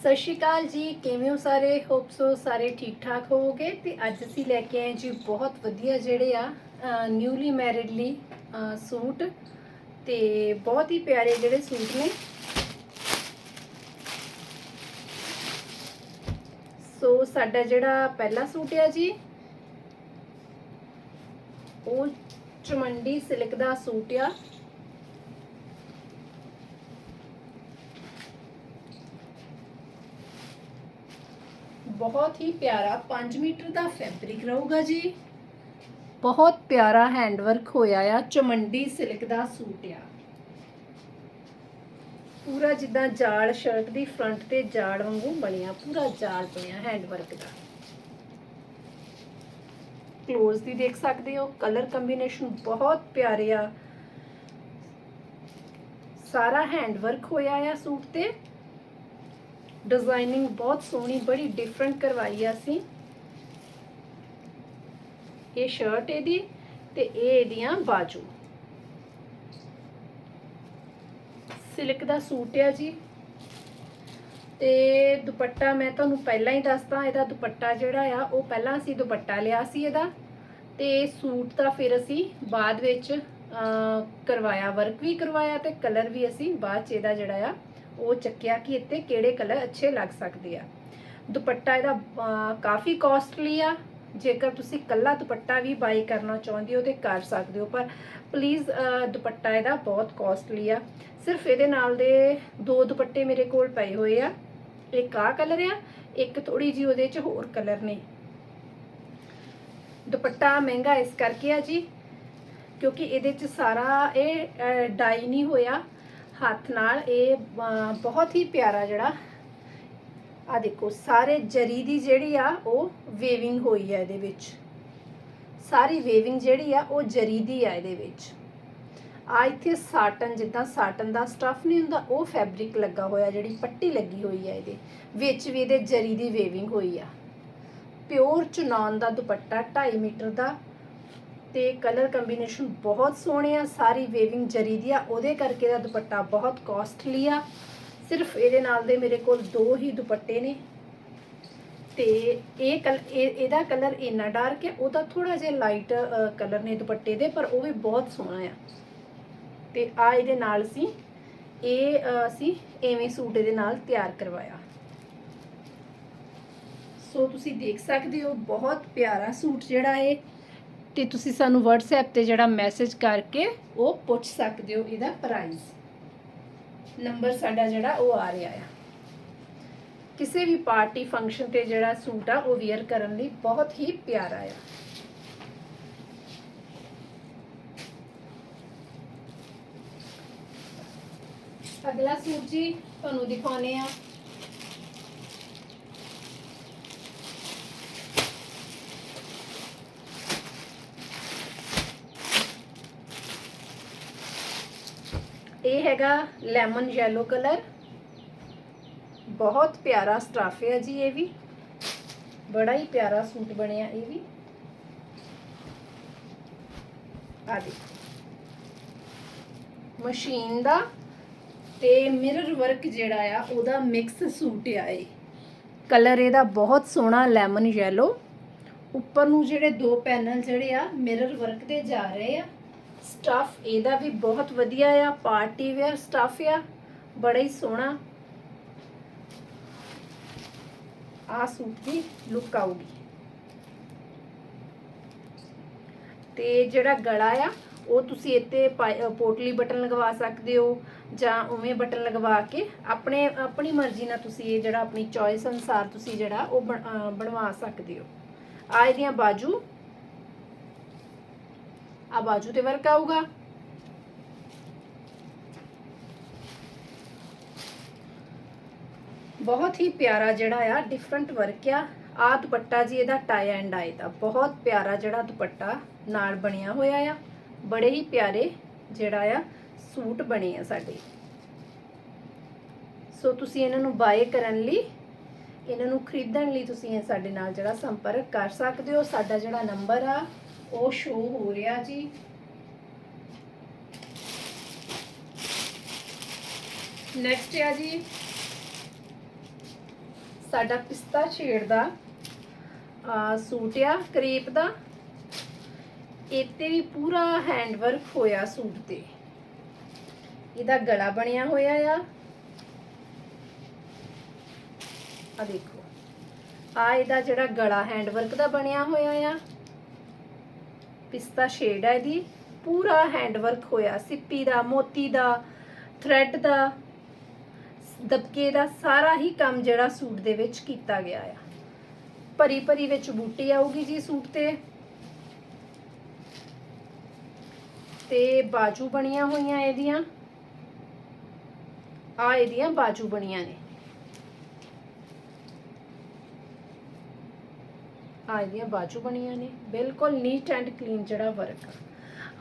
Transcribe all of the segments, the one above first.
ਸਤਿ ਸ਼੍ਰੀ ਅਕਾਲ ਜੀ, ਕਿਵੇਂ ਹੋ ਸਾਰੇ? ਹੋਪ ਸੋ ਸਾਰੇ ਠੀਕ ਠਾਕ ਹੋਵੋਗੇ। ਤੇ ਅੱਜ ਅਸੀਂ ਲੈ ਕੇ ਆਏ ਜੀ ਬਹੁਤ ਵਧੀਆ ਜਿਹੜੇ ਆ ਨਿਊਲੀ ਮੈਰਿਡ ਲਈ ਸੂਟ। ਤੇ ਬਹੁਤ ਹੀ ਪਿਆਰੇ ਜਿਹੜੇ ਸੂਟ ਨੇ। ਸੋ ਸਾਡਾ ਜਿਹੜਾ ਪਹਿਲਾ ਸੂਟ ਆ ਜੀ, ਉਹ ਚਮੰਡੀ ਸਿਲਕ ਦਾ ਸੂਟ ਆ। ਬਹੁਤ ਹੀ ਪਿਆਰਾ 5 ਮੀਟਰ ਦਾ ਫੈਬਰਿਕ ਰਹੂਗਾ ਜੀ। ਬਹੁਤ ਪਿਆਰਾ ਹੈਂਡਵਰਕ ਹੋਇਆ ਆ, ਚਮੰਡੀ ਸਿਲਕ ਦਾ ਸੂਟ ਆ। ਪੂਰਾ ਜਿੱਦਾਂ ਜਾਲ ਸ਼ਰਟ ਦੀ ਫਰੰਟ ਤੇ ਜਾਲ ਵਾਂਗੂ ਬਣਿਆ, ਪੂਰਾ ਜਾਲ ਬਣਿਆ ਹੈਂਡਵਰਕ ਦਾ। ਕਲੋਜ਼ ਦੀ ਦੇਖ ਸਕਦੇ ਹੋ ਕਲਰ ਕੰਬੀਨੇਸ਼ਨ ਬਹੁਤ ਪਿਆਰੇ ਆ। ਸਾਰਾ ਹੈਂਡਵਰਕ ਹੋਇਆ ਆ ਸੂਟ ਤੇ। ਡਿਜ਼ਾਈਨਿੰਗ ਬਹੁਤ ਸੋਹਣੀ, ਬੜੀ ਡਿਫਰੈਂਟ ਕਰਵਾਈ ਆ ਅਸੀਂ। ਇਹ ਸ਼ਰਟ ਇਹਦੀ ਤੇ ਇਹ ਇਹਦੀਆਂ ਬਾਜੂ। ਸਿਲਕ ਦਾ ਸੂਟ ਆ ਜੀ। ਤੇ ਦੁਪੱਟਾ ਮੈਂ ਤੁਹਾਨੂੰ ਪਹਿਲਾਂ ਹੀ ਦੱਸਦਾ, ਇਹਦਾ ਦੁਪੱਟਾ ਜਿਹੜਾ ਆ, ਉਹ ਪਹਿਲਾਂ ਅਸੀਂ ਦੁਪੱਟਾ ਲਿਆ ਸੀ ਇਹਦਾ। ਤੇ ਸੂਟ ਦਾ ਫਿਰ ਅਸੀਂ ਬਾਅਦ ਵਿੱਚ ਕਰਵਾਇਆ ਵਰਕ ਵੀ ਕਰਵਾਇਆ ਤੇ ਕਲਰ ਵੀ ਅਸੀਂ ਬਾਅਦ ਚ ਇਹਦਾ ਜਿਹੜਾ ਆ ਉਹ ਚੱਕਿਆ ਕਿ ਇੱਥੇ ਕਿਹੜੇ ਕਲਰ ਅੱਛੇ ਲੱਗ ਸਕਦੇ ਆ। ਦੁਪੱਟਾ ਇਹਦਾ ਕਾਫੀ ਕਾਸਟਲੀ ਆ। ਜੇਕਰ ਤੁਸੀਂ ਕੱਲਾ ਦੁਪੱਟਾ ਵੀ ਬਾਈ ਕਰਨਾ ਚਾਹੁੰਦੇ ਹੋ ਤੇ ਕਰ ਸਕਦੇ ਹੋ, ਪਰ ਪਲੀਜ਼ ਦੁਪੱਟਾ ਇਹਦਾ ਬਹੁਤ ਕਾਸਟਲੀ ਆ। ਸਿਰਫ ਇਹਦੇ ਨਾਲ ਦੇ ਦੋ ਦੁਪੱਟੇ ਮੇਰੇ ਕੋਲ ਪਏ ਹੋਏ ਆ। ਇੱਕ ਆ ਕਲਰ ਆ, ਇੱਕ ਥੋੜੀ ਜੀ ਉਹਦੇ ਚ ਹੋਰ ਕਲਰ ਨੇ। ਦੁਪੱਟਾ ਮਹਿੰਗਾ ਇਸ ਕਰਕੇ ਆ ਜੀ, ਕਿਉਂਕਿ ਇਹਦੇ ਚ ਸਾਰਾ ਇਹ ਡਾਈ ਨਹੀਂ ਹੋਇਆ। ਹੱਥ ਨਾਲ ਇਹ ਬਹੁਤ ਹੀ ਪਿਆਰਾ ਜਿਹੜਾ ਆ ਦੇਖੋ, ਸਾਰੇ ਜਰੀ ਦੀ ਜਿਹੜੀ ਆ, ਉਹ ਵੇਵਿੰਗ ਹੋਈ ਆ ਇਹਦੇ ਵਿੱਚ। ਸਾਰੀ ਵੇਵਿੰਗ ਜਿਹੜੀ ਆ, ਉਹ ਜਰੀ ਦੀ ਆ ਇਹਦੇ ਵਿੱਚ। ਆ ਇੱਥੇ ਸਾਟਨ, ਜਿੱਦਾਂ ਸਾਟਨ ਦਾ ਸਟਫ ਨਹੀਂ ਹੁੰਦਾ, ਉਹ ਫੈਬਰਿਕ ਲੱਗਾ ਹੋਇਆ, ਜਿਹੜੀ ਪੱਟੀ ਲੱਗੀ ਹੋਈ ਆ ਇਹਦੇ, ਵਿੱਚ ਵੀ ਇਹਦੇ ਜਰੀ ਦੀ ਵੇਵਿੰਗ ਹੋਈ ਆ। ਪਿਓਰ ਚੁਨਾਨ ਦਾ ਦੁਪੱਟਾ 2.5 ਮੀਟਰ ਦਾ ਤੇ ਕਲਰ ਕੰਬੀਨੇਸ਼ਨ ਬਹੁਤ ਸੋਹਣੇ ਆ, ਸਾਰੀ ਵੇਵਿੰਗ ਜਰੀ ਦੀ ਆ, ਉਹਦੇ ਕਰਕੇ ਦਾ ਦੁਪੱਟਾ ਬਹੁਤ ਕਾਸਟਲੀ ਆ। ਸਿਰਫ ਇਹਦੇ ਨਾਲ ਦੇ ਮੇਰੇ ਕੋਲ ਦੋ ਹੀ ਦੁਪੱਟੇ ਨੇ। ਤੇ ਇਹ ਕਲ, ਇਹ- ਇਹਦਾ ਕਲਰ ਇੰਨਾ ਡਾਰਕ ਹੈ ਉਹਦਾ ਥੋੜਾ ਜਿਹਾ ਲਾਈਟ ਕਲਰ ਨੇ ਦੁਪੱਟੇ ਦੇ, ਪਰ ਉਹ ਵੀ ਬਹੁਤ ਸੋਹਣਾ ਆ। ਤੇ ਆ ਇਹਦੇ ਨਾਲ ਸੀ, ਇਹ ਅਸੀਂ ਐਵੇਂ ਸੂਟ ਇਹਦੇ ਨਾਲ ਤਿਆਰ ਕਰਵਾਇਆ। ਸੋ ਤੁਸੀਂ ਦੇਖ ਸਕਦੇ ਹੋ, ਬਹੁਤ ਪਿਆਰਾ ਸੂਟ ਜਿਹੜਾ ਹੈ ਤੇ ਤੁਸੀਂ ਸਾਨੂੰ WhatsApp ਤੇ ਜਿਹੜਾ ਮੈਸੇਜ ਕਰਕੇ ਉਹ ਪੁੱਛ ਸਕਦੇ ਹੋ ਇਹਦਾ ਪ੍ਰਾਈਸ ਨੰਬਰ ਸਾਡਾ ਜਿਹੜਾ ਉਹ ਆ ਰਿਹਾ ਆ। ਕਿਸੇ ਵੀ ਪਾਰਟੀ ਫੰਕਸ਼ਨ ਤੇ ਜਿਹੜਾ ਸੂਟ ਆ, ਉਹ ਵੇਅਰ ਕਰਨ ਲਈ ਬਹੁਤ ਹੀ ਪਿਆਰਾ ਆ। ਅਗਲਾ ਸੂਟ ਜੀ ਤੁਹਾਨੂੰ ਦਿਖਾਉਨੇ ਆ ਇਹ ਹੈਗਾ ਲੈਮਨ ਯੈਲੋ ਕਲਰ ਬਹੁਤ ਪਿਆਰਾ ਸਟਾਫ ਹੈ ਜੀ ਇਹ ਵੀ। ਬੜਾ ਹੀ ਪਿਆਰਾ ਸੂਟ ਬਣਿਆ ਇਹ ਵੀ। ਆ ਦੇਖੋ। ਮਸ਼ੀਨ ਦਾ ਤੇ ਮਿਰਰ ਵਰਕ ਜਿਹੜਾ ਆ, ਉਹਦਾ ਮਿਕਸ ਸੂਟ ਆ ਇਹ। ਕਲਰ ਇਹਦਾ ਬਹੁਤ ਸੋਹਣਾ ਲੈਮਨ ਯੈਲੋ ਉੱਪਰ ਨੂੰ ਜਿਹੜੇ ਦੋ ਪੈਨਲ ਜਿਹੜੇ ਆ ਮਿਰਰ ਵਰਕ ਤੇ ਜਾ ਰਹੇ ਆ। ਸਟਫ ਇਹਦਾ ਵੀ ਬਹੁਤ ਵਧੀਆ ਆ, ਪਾਰਟੀ ਵੇਅਰ ਸਟਫ ਆ, ਬੜਾ ਹੀ ਸੋਹਣਾ। ਆ ਸੂਟ ਦੀ ਲੁੱਕ ਆਊਗੀ। ਤੇ ਜਿਹੜਾ ਗਲਾ ਆ, ਉਹ ਤੁਸੀਂ ਇੱਥੇ ਪੋਟਲੀ ਬਟਨ ਲਗਵਾ ਸਕਦੇ ਹੋ, ਜਾਂ ਉਵੇਂ ਬਟਨ ਲਗਵਾ ਕੇ ਆਪਣੇ, ਆਪਣੀ ਮਰਜ਼ੀ ਨਾਲ ਤੁਸੀਂ ਇਹ ਜਿਹੜਾ ਆਪਣੀ ਚੋਇਸ ਅਨਸਾਰ ਤੁਸੀਂ ਜਿਹੜਾ ਉਹ ਬਣਵਾ ਸਕਦੇ ਹੋ। ਆ ਇਹਦੀਆਂ ਬਾਜੂ ਆ ਬਾਜੂ ਤੇ ਵਰਕ ਆਊਗਾ। ਬਹੁਤ ਹੀ ਪਿਆਰਾ ਜਿਹੜਾ ਆ ਡਿਫਰੈਂਟ ਵਰਕ ਆ। ਆ ਦੁਪੱਟਾ ਜੀ, ਇਹਦਾ ਟਾਈ ਐਂਡ ਆਈ ਦਾ। ਬਹੁਤ ਪਿਆਰਾ ਜਿਹੜਾ ਦੁਪੱਟਾ ਨਾਲ ਬਣਿਆ ਹੋਇਆ ਆ। ਬੜੇ ਹੀ ਪਿਆਰੇ ਜਿਹੜਾ ਆ, ਸੂਟ ਬਣੇ ਆ ਸਾਡੇ। ਸੋ ਤੁਸੀਂ ਇਹਨਾਂ ਨੂੰ ਬਾਏ ਕਰਨ ਲਈ, ਇਹਨਾਂ ਨੂੰ ਖਰੀਦਣ ਲਈ ਤੁਸੀਂ ਸਾਡੇ ਨਾਲ ਜਿਹੜਾ ਸੰਪਰਕ ਕਰ ਸਕਦੇ ਹੋ। ਸਾਡਾ ਜਿਹੜਾ ਨੰਬਰ ਆ ਉਹ ਸ਼ੋ ਹੋ ਰਿਹਾ ਜੀ। ਨੈਕਸਟ ਆ ਜੀ। ਸਾਡਾ ਪਿਸਤਾ ਸ਼ੇਡ ਦਾ ਸੂਟ ਆ, ਕਰੇਪ ਦਾ। ਇੱਥੇ ਵੀ ਪੂਰਾ ਹੈਂਡ ਵਰਕ ਹੋਇਆ ਸੂਟ ਤੇ। ਇਹਦਾ ਗਲਾ ਬਣਿਆ ਹੋਇਆ ਆ। ਆ ਦੇਖੋ। ਆ ਇਹਦਾ ਜਿਹੜਾ ਗਲਾ ਹੈਂਡ ਵਰਕ ਦਾ ਬਣਿਆ ਹੋਇਆ ਆ। ਪਿਸਤਾ ਸ਼ੇਡ ਹੈ ਇਹਦੀ। ਪੂਰਾ ਹੈਂਡ ਵਰਕ ਹੋਇਆ। ਸਿੱਪੀ ਦਾ, ਮੋਤੀ ਦਾ ਥ੍ਰੈਡ ਦਾ, ਦਬਕੇ ਦਾ, ਸਾਰਾ ਹੀ ਕੰਮ ਜਿਹੜਾ ਸੂਟ ਦੇ ਵਿੱਚ ਕੀਤਾ ਗਿਆ ਆ। ਭਰੀ ਭਰੀ ਵਿੱਚ ਬੂਟੀ ਆਊਗੀ ਜੀ ਸੂਟ ਤੇ। ਤੇ ਬਾਜੂ ਬਣੀਆਂ ਹੋਈਆਂ ਇਹਦੀਆਂ। ਆ ਇਹਦੀਆਂ ਬਾਜੂ ਬਣੀਆਂ ਨੇ। ਆ ਇਹਦੀਆਂ ਬਾਜੂ ਬਣੀਆਂ ਨੇ, ਬਿਲਕੁਲ ਨੀਟ ਐਂਡ ਕਲੀਨ ਜਿਹੜਾ ਵਰਕ ਆ।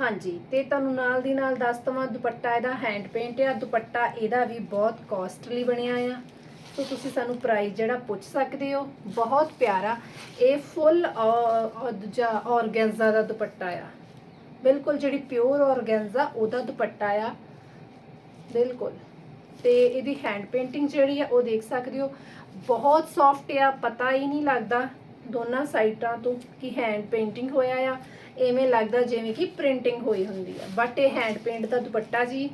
ਹਾਂਜੀ, ਤੇ ਤੁਹਾਨੂੰ ਨਾਲ ਦੀ ਨਾਲ ਦੱਸ ਦਵਾਂ, ਦੁਪੱਟਾ ਇਹਦਾ ਹੈਂਡ ਪੇਂਟ ਆ, ਦੁਪੱਟਾ ਇਹਦਾ ਵੀ ਬਹੁਤ ਕਾਸਟਲੀ ਬਣਿਆ ਆ। ਸੋ ਤੁਸੀਂ ਸਾਨੂੰ ਪ੍ਰਾਈਸ ਜਿਹੜਾ ਪੁੱਛ ਸਕਦੇ ਹੋ, ਬਹੁਤ ਪਿਆਰਾ, ਇਹ ਫੁੱਲ ਦੂਜਾ ਔਰਗੈਂਜ਼ਾ ਦਾ ਦੁਪੱਟਾ ਆ। ਬਿਲਕੁਲ ਜਿਹੜੀ ਪਿਓਰ ਔਰਗੈਂਜ਼ਾ ਉਹਦਾ ਦੁਪੱਟਾ ਆ। ਬਿਲਕੁਲ। ਤੇ ਇਹਦੀ ਹੈਂਡ ਪੇਂਟਿੰਗ ਜਿਹੜੀ ਆ, ਉਹ ਦੇਖ ਸਕਦੇ ਹੋ, ਬਹੁਤ ਸੌਫਟ ਆ, ਪਤਾ ਹੀ ਨਹੀਂ ਲੱਗਦਾ। ਦੋਨਾਂ ਸਾਈਡਾਂ ਤੋਂ ਕਿ ਹੈਂਡ ਪੇਂਟਿੰਗ ਹੋਇਆ ਆ। ਐਵੇਂ ਲੱਗਦਾ ਜਿਵੇਂ ਕਿ ਪ੍ਰਿੰਟਿੰਗ ਹੋਈ ਹੁੰਦੀ ਆ। ਬਟ ਇਹ ਹੈਂਡ ਪੇਂਟ ਦਾ ਦੁਪੱਟਾ ਜੀ,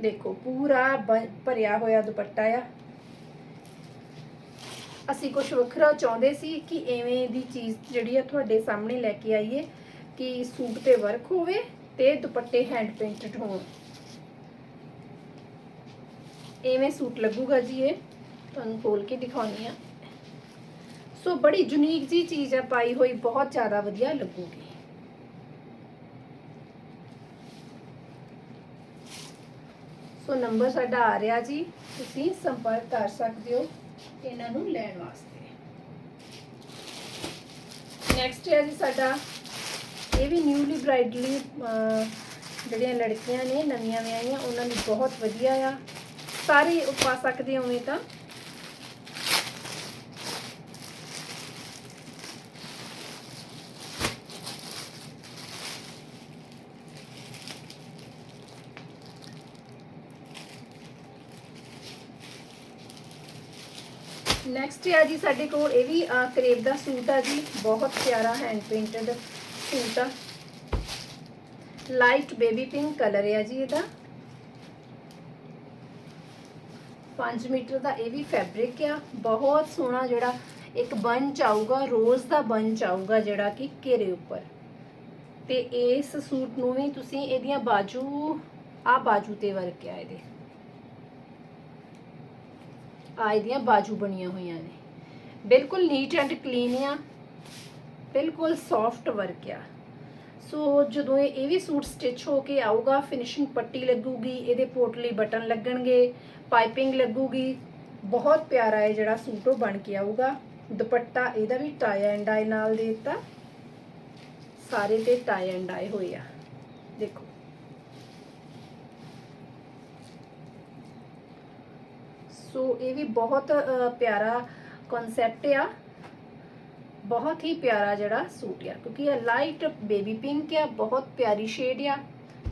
ਦੇਖੋ, ਪੂਰਾ ਭਰਿਆ ਹੋਇਆ ਦੁਪੱਟਾ ਆ। ਅਸੀਂ ਕੁਝ ਵੱਖਰਾ ਚਾਹੁੰਦੇ ਸੀ ਕਿ ਐਵੇਂ ਦੀ ਚੀਜ਼ ਜਿਹੜੀ ਆ ਤੁਹਾਡੇ ਸਾਹਮਣੇ ਲੈ ਕੇ ਆਈਏ, ਕਿ ਸੂਟ ਤੇ ਵਰਕ ਹੋਵੇ ਤੇ ਦੁਪੱਟੇ ਹੈਂਡ ਪੇਂਟਡ ਹੋਣ। ਐਵੇਂ ਸੂਟ ਲੱਗੂਗਾ ਜੀ ਇਹ। ਤੁਹਾਨੂੰ ਖੋਲ ਕੇ ਦਿਖਾਉਣੀ ਆ। ਸੋ ਬੜੀ ਯੂਨੀਕ ਜੀ ਚੀਜ਼ ਆ ਪਾਈ ਹੋਈ, ਬਹੁਤ ਜ਼ਿਆਦਾ ਵਧੀਆ ਲੱਗੂਗੀ। ਸੋ ਨੰਬਰ ਸਾਡਾ ਆ ਰਿਹਾ ਜੀ, ਤੁਸੀਂ ਸੰਪਰਕ ਕਰ ਸਕਦੇ ਹੋ ਇਹਨਾਂ ਨੂੰ ਲੈਣ ਵਾਸਤੇ। ਨੈਕਸਟ ਹੈ ਜੀ ਸਾਡਾ, ਇਹ ਵੀ ਨਿਊਲੀ ਬ੍ਰਾਈਡਲੀ ਜਿਹੜੀਆਂ ਲੜਕੀਆਂ ਨੇ, ਨਵੀਆਂ ਵਿਆਹੀਆਂ, ਉਹਨਾਂ ਲਈ ਬਹੁਤ ਵਧੀਆ ਆ। ਸਾਰੇ ਉਹ ਪਾ ਸਕਦੇ ਹੋ ਉਵੇਂ ਤਾਂ। ਨੈਕਸਟ ਹੈ ਜੀ ਸਾਡੇ ਕੋਲ ਇਹ ਵੀ ਅਹ, ਕਰੇਪ ਦਾ ਸੂਟ ਆ ਜੀ। ਬਹੁਤ ਪਿਆਰਾ ਹੈਂਡ ਪੇਂਟਡ ਸੂਟ ਆ। ਲਾਈਟ ਬੇਬੀ ਪਿੰਕ ਕਲਰ ਹੈ ਜੀ ਇਹਦਾ। 5 ਮੀਟਰ ਦਾ ਇਹ ਵੀ ਫੈਬਰਿਕ ਆ। ਬਹੁਤ ਸੋਹਣਾ ਜਿਹੜਾ ਇੱਕ ਬੰਚ ਆਊਗਾ ਰੋਜ਼ ਦਾ ਬੰਚ ਆਊਗਾ ਜਿਹੜਾ ਕਿ ਘੇਰੇ ਉੱਪਰ। ਤੇ ਇਸ ਸੂਟ ਨੂੰ ਵੀ ਤੁਸੀਂ ਇਹਦੀਆਂ ਬਾਜੂ ਆ ਬਾਜੂ ਤੇ ਵਰਕ ਆ ਇਹਦੇ। ਆ ਦੀਆਂ ਬਾਜੂ ਬਣੀਆਂ ਹੋਈਆਂ ਨੇ। ਬਿਲਕੁਲ ਨੀਟ ਐਂਡ ਕਲੀਨ ਆ, ਬਿਲਕੁਲ ਸੌਫਟ ਵਰਕ ਆ। ਸੋ ਜਦੋਂ ਇਹ ਇਹ ਵੀ ਸੂਟ ਸਟਿਚ ਹੋ ਕੇ ਆਊਗਾ ਫਿਨਿਸ਼ਿੰਗ ਪੱਟੀ ਲੱਗੂਗੀ, ਇਹਦੇ ਪੋਟਲੀ ਬਟਨ ਲੱਗਣਗੇ ਪਾਈਪਿੰਗ ਲੱਗੂਗੀ, ਬਹੁਤ ਪਿਆਰਾ ਹੈ ਜਿਹੜਾ ਸੂਟ ਉਹ ਬਣ ਕੇ ਆਊਗਾ। ਦੁਪੱਟਾ ਇਹਦਾ ਵੀ ਟਾਈ ਐਂਡ ਡਾਈ ਨਾਲ ਦੇ ਦਿੱਤਾ। ਸਾਰੇ ਤੇ ਟਾਈ ਐਂਡ ਡਾਈ ਹੋਏ ਆ ਦੇਖੋ ਸੋ ਇਹ ਵੀ ਬਹੁਤ ਪਿਆਰਾ ਕਨਸੈਪਟ ਆ। ਬਹੁਤ ਹੀ ਪਿਆਰਾ ਜਿਹੜਾ ਸੂਟ ਆ, ਕਿਉਂਕਿ ਇਹ ਲਾਈਟ ਬੇਬੀ ਪਿੰਕ ਆ, ਬਹੁਤ ਪਿਆਰੀ ਸ਼ੇਡ ਆ।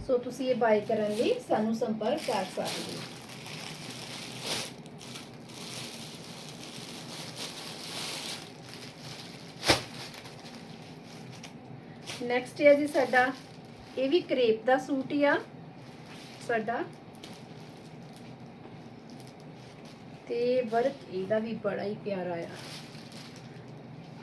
ਸੋ ਤੁਸੀਂ ਇਹ ਬਾਈ ਕਰਨ ਲਈ ਸਾਨੂੰ ਸੰਪਰਕ ਕਰ ਸਕਦੇ ਹੋ। ਨੈਕਸਟ ਹੈ ਜੀ ਸਾਡਾ, ਇਹ ਵੀ ਕਰੇਪ ਦਾ ਸੂਟ ਹੀ ਆ। ਸਾਡਾ ਤੇ ਵਰਕ ਇਹਦਾ ਵੀ ਬੜਾ ਹੀ ਪਿਆਰਾ ਆ।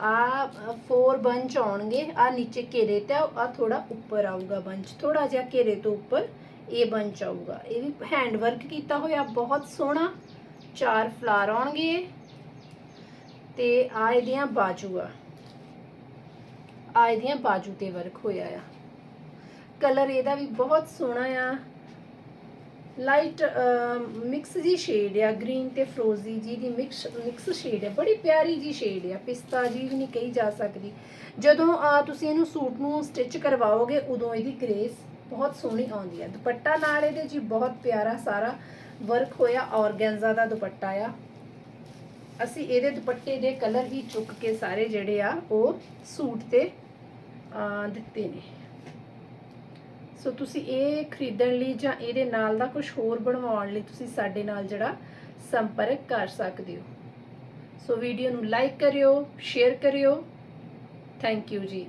ਆ ਫੋਰ ਬੰਚ ਆਉਣਗੇ, ਆ ਨੀਚੇ ਘੇਰੇ ਤੇ ਆ ਥੋੜਾ ਉੱਪਰ ਆਊਗਾ ਬੰਚ ਥੋੜਾ ਜਿਹਾ ਘੇਰੇ ਤੋਂ ਉੱਪਰ ਇਹ ਬੰਚ ਆਊਗਾ। ਇਹ ਵੀ ਹੈਂਡ ਵਰਕ ਕੀਤਾ ਹੋਇਆ, ਬਹੁਤ ਸੋਹਣਾ। ਚਾਰ ਫਲਾਰ ਆਉਣਗੇ ਤੇ ਆ ਇਹਦੀਆਂ ਬਾਜੂ ਆ। ਆ ਇਹਦੀਆਂ ਬਾਜੂ ਤੇ ਵਰਕ ਹੋਇਆ ਆ। ਕਲਰ ਇਹਦਾ ਵੀ ਬਹੁਤ ਸੋਹਣਾ ਆ। ਲਾਈਟ ਮਿਕਸ ਜੀ ਸ਼ੇਡ ਆ ਗ੍ਰੀਨ ਤੇ ਫਰੋਜ਼ੀ ਜੀ ਦੀ ਮਿਕਸ ਮਿਕਸ ਸ਼ੇਡ ਹੈ ਬੜੀ ਪਿਆਰੀ ਜੀ ਸ਼ੇਡ ਆ ਪਿਸਤਾ ਜੀ ਵੀ ਨਹੀਂ ਕਹੀ ਜਾ ਸਕਦੀ। ਜਦੋਂ ਅਹ, ਤੁਸੀਂ ਇਹਨੂੰ ਸੂਟ ਨੂੰ ਸਟਿਚ ਕਰਵਾਓਗੇ ਉਦੋਂ ਇਹਦੀ ਗ੍ਰੇਸ ਬਹੁਤ ਸੋਹਣੀ ਆਉਂਦੀ ਆ। ਦੁਪੱਟਾ ਨਾਲ ਇਹਦੇ ਜੀ ਬਹੁਤ ਪਿਆਰਾ ਸਾਰਾ ਵਰਕ ਹੋਇਆ ਔਰਗੈਂਜ਼ਾ ਦਾ ਦੁਪੱਟਾ ਆ। ਅਸੀਂ ਇਹਦੇ ਦੁਪੱਟੇ ਦੇ ਕਲਰ ਹੀ ਚੁੱਕ ਕੇ ਸਾਰੇ ਜਿਹੜੇ ਆ ਉਹ ਸੂਟ ਤੇ ਦਿੱਤੇ ਨੇ। ਸੋ ਤੁਸੀਂ ਇਹ ਖਰੀਦਣ ਲਈ ਜਾਂ ਇਹਦੇ ਨਾਲ ਦਾ ਕੁਝ ਹੋਰ ਬਣਵਾਉਣ ਲਈ ਤੁਸੀਂ ਸਾਡੇ ਨਾਲ ਜਿਹੜਾ ਸੰਪਰਕ ਕਰ ਸਕਦੇ ਹੋ। ਸੋ ਵੀਡੀਓ ਨੂੰ ਲਾਈਕ ਕਰਿਓ ਸ਼ੇਅਰ ਕਰਿਓ। ਥੈਂਕ ਯੂ ਜੀ।